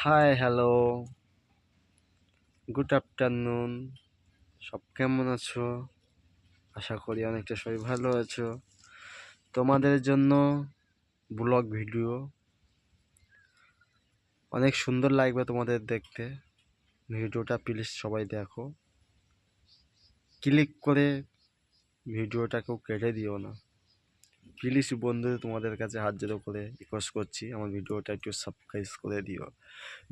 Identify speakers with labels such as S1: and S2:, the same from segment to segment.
S1: Hi hello good afternoon সব কেমন আছো? আশা করি অনেকটা সবাই ভালো আছো। তোমাদের জন্য ব্লগ ভিডিও অনেক সুন্দর লাগবে তোমাদের দেখতে। ভিডিওটা প্লিজ সবাই দেখো। ক্লিক করে ভিডিওটাকেও কেটে দিও না। প্লিজ বন্ধু তোমাদের কাছে হাত জোড়ো করে রিকোয়েস্ট করছি, আমার ভিডিওটা একটু সাবস্ক্রাইব করে দিও।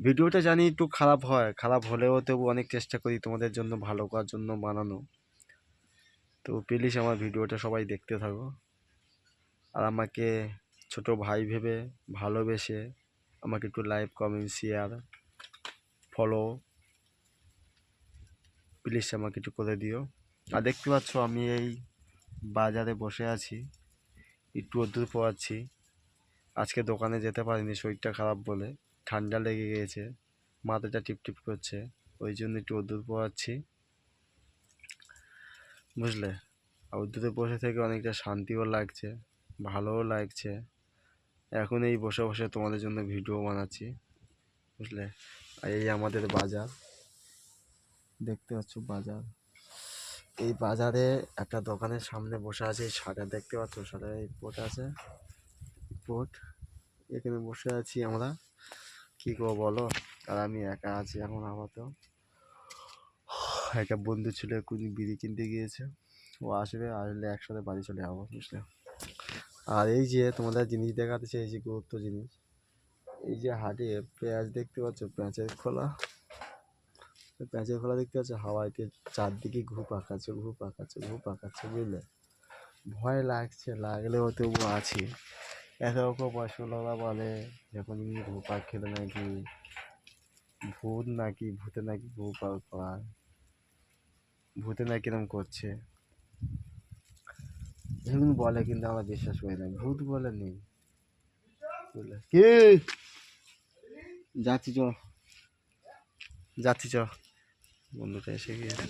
S1: ভিডিওটা জানি একটু খারাপ হয়, খারাপ হলেও তবু অনেক চেষ্টা করি তোমাদের জন্য ভালো করার জন্য বানানো তো প্লিজ আমার ভিডিওটা সবাই দেখতে থাকো। আর আমাকে ছোট ভাই ভেবে ভালোবেসে আমাকে একটু live comment share follow please আমাকে একটু করে দিও। আর দেখতে পাচ্ছ আমি এই বাজারে বসে আছি। একটু অদ্দূর পোয়াচ্ছি আজকে দোকানে যেতে পারিনি, শরীরটা খারাপ বলে। ঠান্ডা লেগে গিয়েছে মাথাটা টিপটিপ করছে, ওই জন্য একটু অদ্দূর পোয়াচ্ছি বুঝলে? অদ্দূরে বসে থেকে অনেকটা শান্তিও লাগছে, ভালোও লাগছে। এখন এই বসে বসে তোমাদের জন্য ভিডিও বানাচ্ছি, বুঝলে? এই আমাদের বাজার, দেখতে পাচ্ছ বাজার। এই বাজারে একটা দোকানের সামনে বসে আছে সাদা দেখতে পাচ্ছ এই পোট আছে, পোট। এখানে বসে আছি আমরা। কি করব বলো? আর আমি একা আছি এখন আপাতত। একটা বন্ধু ছিল এক্ষুনি বিড়ি কিনতে গিয়েছে। ও আসবে, আসলে একসাথে বাড়ি চলে যাব, বুঝলে? আর এই যে তোমাদের জিনিস দেখাতেছে এই যে গুরুত্ব জিনিস। এই যে হাটে পেঁয়াজ দেখতে পাচ্ছ, পেঁয়াজের খোলা। পেঁয়াজের খোলা দেখতে পাচ্ছ হাওয়াইতে চারদিকে ঘু পাকাচ্ছে ঘু পাকাচ্ছে ঘু পাকাচ্ছে বুঝলে? ভয় লাগছে, লাগলেও তবু আছি। এত রকম পয়সাওয়ালা বলে, যখন ঘু পাক খেলে নাকি ভূত নাকি, ভূতে নাকি ঘু পাক করায় ভূতে নাকি এরকম করছে? এরকম বলে কিন্তু আমরা বিশ্বাস করি না, ভূত বলে নেই। যাচ্ছি চ যাচ্ছি চ বন্ধুটা এসে গিয়েছে